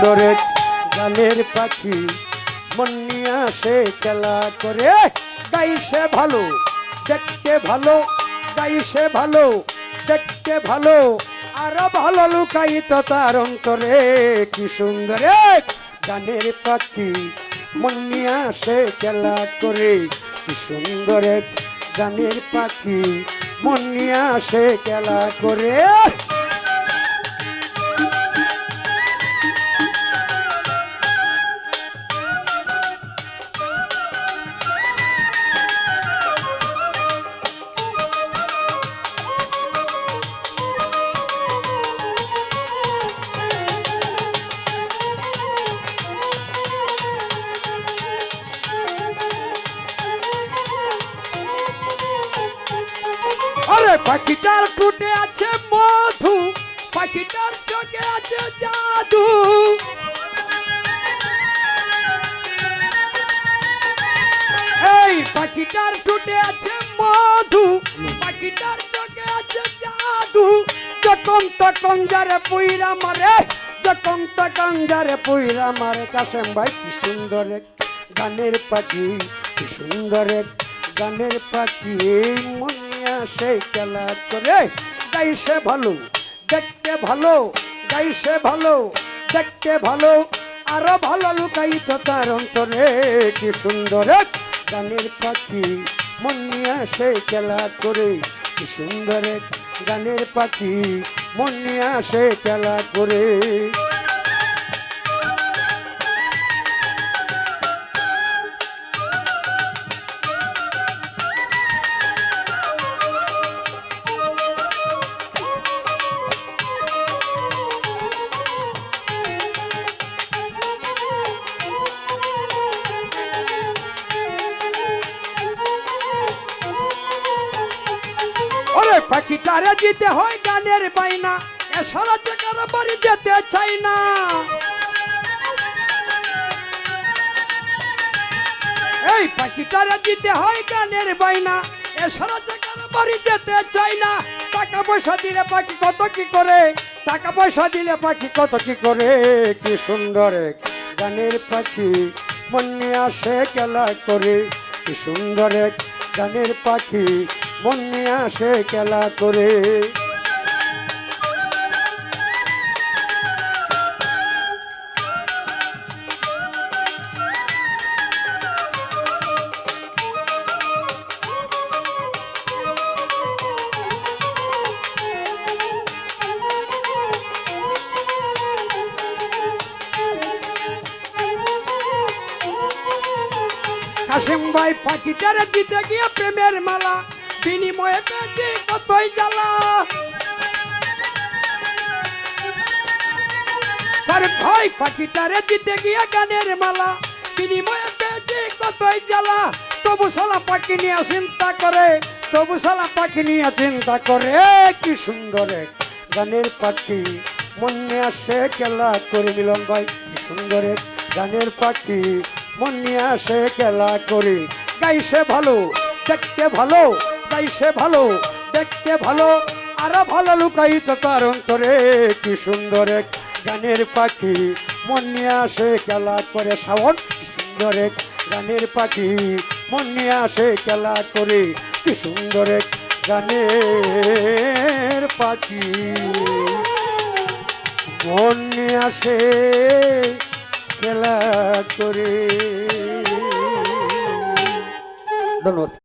সুন্দর গানের পাখি, মন নিয়ে আসে খেলা করে। গাইছে ভালো, দেখতে ভালো গাইছে ভালো, দেখতে ভালো। আরও ভালো লুকাইত তার অন্তরে। কি সুন্দর গানের পাখি, মন নিয়ে আসে খেলা করে। কি সুন্দর গানের পাখি, মন নিয়ে আসে খেলা করে। পাখিটার টুটে আছে মধু, পাখিটার চোখে আছে জাদু। এই পাখিটার টুটে আছে মধু, পাখিটার চোখে আছে জাদু। যখন তখন যারে পুইরা মারে যখন তখন যারে পুইরা মারে। কাসেম ভাই, কি সুন্দর গানের পাখি, কি সুন্দর গানের পাখি। মনিয়া সেই খেলা করে। গাইছে ভালো, দেখতে ভালো গাইছে ভালো, দেখতে ভালো, আরও ভালো লুকাইত তার অন্তরে। কি সুন্দর গানের পাখি মনিয়া সেই খেলা করে। কি সুন্দর গানের পাখি মনিয়া সে খেলা করে। পাখিটারে দিতে হয় গানের বাইনা এছাড়া জায়গার বাড়ি যেতে চাই না। এই পাখিটারে দিতে হয় গানের বাইনা এছাড়া জায়গার বাড়ি যেতে চাই না। টাকা পয়সা দিলে পাখি কত কি করে? টাকা পয়সা দিলে পাখি কত কি করে? কি সুন্দর গানের পাখি। মনে আসে খেলা করে। কি সুন্দর এক গানের পাখি। মনে আসে খেলা করে। কাশিম ভাই পাখিটারে দিতে গিয়ে প্রেমের মালা। বিনিময়ে পেয়েছি কতই জ্বালা আর ভাই পাখিটারে দিতে গিয়ে গানের মালা। বিনিময়ে পেয়েছি কতই জ্বালা তবু সালা পাখি নিয়ে চিন্তা করে, তবু সালা পাখি নিয়ে চিন্তা করে, কি সুন্দর গানের পাখি। মনে আসে খেলা করে মিলন ভাই, কি সুন্দর গানের পাখি। মনে আসে খেলা করে গাইছে ভালো, দেখতে ভালো। গাইছে ভালো, দেখতে ভালো, আরও ভালো লুকাইত তার অন্তরে কি সুন্দর এক গানের পাখি। মন নিয়ে আসে খেলা করে শ্রাবণ সুন্দর এক গানের পাখি। মন নিয়ে আসে খেলা করে, কি সুন্দর এক গানের পাখি। মন নিয়ে আসে খেলা করে। ধন্যবাদ।